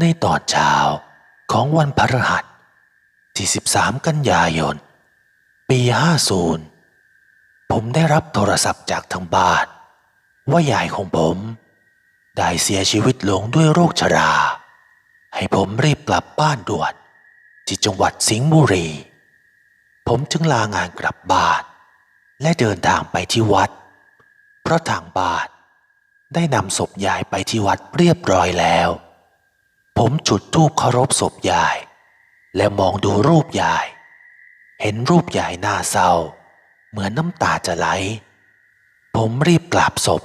ในตอนเช้าของวันพฤหัสที่ 13 กันยายน ปี 50 ผมได้รับโทรศัพท์จากทางบ้าน ว่ายายของผม ได้เสียชีวิตลงด้วยโรคชรา ให้ผมรีบกลับบ้านด่วน ที่จังหวัดสิงห์บุรี ผมจึงลางานกลับบ้าน และเดินทางไปที่วัด เพราะทางบ้านได้นำศพยายไปที่วัดเรียบร้อยแล้ว ผมจุดธูปเคารพศพยาย และมองดูรูปยาย เห็นรูปยายหน้าเศร้า เหมือนน้ำตาจะไหล ผมรีบกราบศพ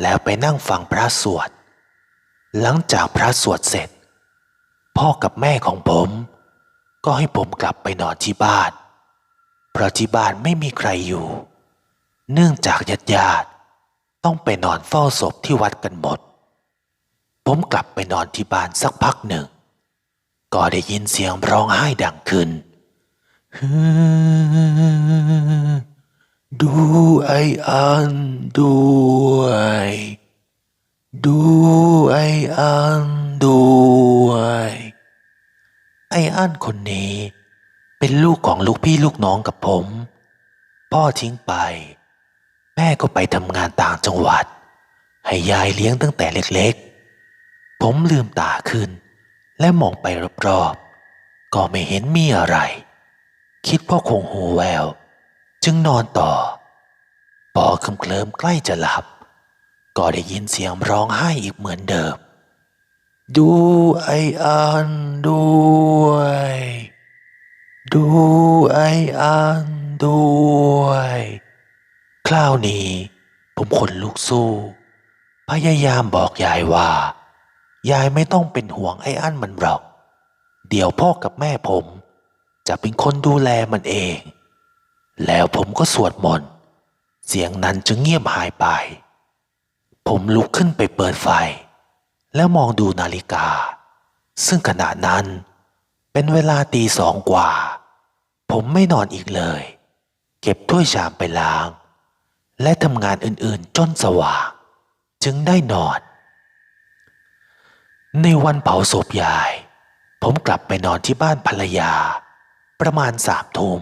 แล้วไปนั่งฟังพระสวด หลังจากพระสวดเสร็จ พ่อกับแม่ของผม ก็ให้ผมกลับไปนอนที่บ้าน เพราะที่บ้านไม่มีใครอยู่ เนื่องจากญาติญาติต้องไปนอนเฝ้าศพที่วัดกันหมด ผมกลับไปนอนที่บ้านสักพักหนึ่ง ก็ได้ยินเสียงร้องไห้ดังขึ้นดูไออันด้วย ดูไออันด้วย ไออันคนนี้ เป็นลูกของลูกพี่ลูกน้องกับผม พ่อทิ้งไป แม่ก็ไปทำงานต่างจังหวัด ให้ยายเลี้ยงตั้งแต่เล็กๆ ผมลืมตาขึ้น และมองไปรอบๆ ก็ไม่เห็นมีอะไร คิดว่าคงหูแวว จึงนอนต่อ พอเคลิมเคลิมใกล้จะหลับ ก็ได้ยินเสียงร้องไห้อีกเหมือนเดิม ดูไออันด้วย ดูไออันด้วย คราวนี้ผมขนลุกสู้ พยายามบอกยายว่า ยายไม่ต้องเป็นห่วงไอ้อั้นมันหรอก เดี๋ยวพ่อกับแม่ผม จะเป็นคนดูแลมันเอง แล้วผมก็สวดมนต์ เสียงนั้นจึงเงียบหายไป ผมลุกขึ้นไปเปิดไฟ แล้วมองดูนาฬิกา ซึ่งขณะนั้นเป็นเวลาตีสองกว่า ผมไม่นอนอีกเลย เก็บถ้วยชามไปล้าง และทำงานอื่นๆจนสว่าง จึงได้นอน ในวันเผาศพยาย ผมกลับไปนอนที่บ้านภรรยา ประมาณสามทุ่ม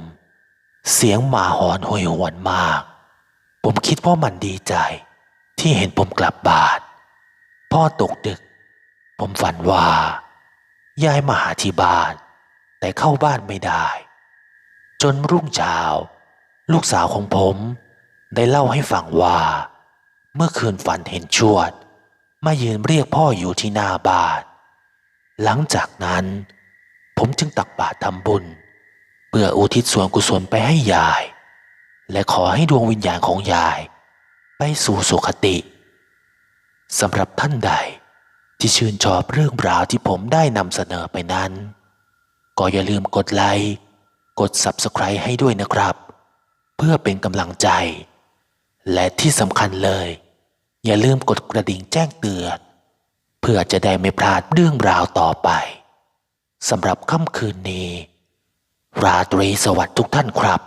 เสียงหมาหอนโหยหวนมาก ผมคิดว่ามันดีใจ ที่เห็นผมกลับบ้าน พ่อตกดึก ผมฝันว่า ยายมาหาที่บ้าน แต่เข้าบ้านไม่ได้ จนรุ่งเช้า ลูกสาวของผมได้เล่าให้ฟังว่า เมื่อคืนฝันเห็นชวด มายืนเรียกพ่ออยู่ที่หน้าบ้าน หลังจากนั้น ผมจึงตักบาตรทำบุญ เพื่ออุทิศส่วนกุศลไปให้ยาย และขอให้ดวงวิญญาณของยาย ไปสู่สุคติสำหรับท่านใดที่ชื่นชอบเรื่องราวที่ผมได้นำเสนอไปนั้น ก็อย่าลืมกดไลค์กด Subscribe ให้ด้วยนะครับ เพื่อเป็นกำลังใจ และที่สำคัญเลย อย่าลืมกดกระดิ่งแจ้งเตือนเพื่อจะได้ไม่พลาดเรื่องราวต่อไปสำหรับค่ำคืนนี้ ราตรีสวัสดิ์ทุกท่านครับ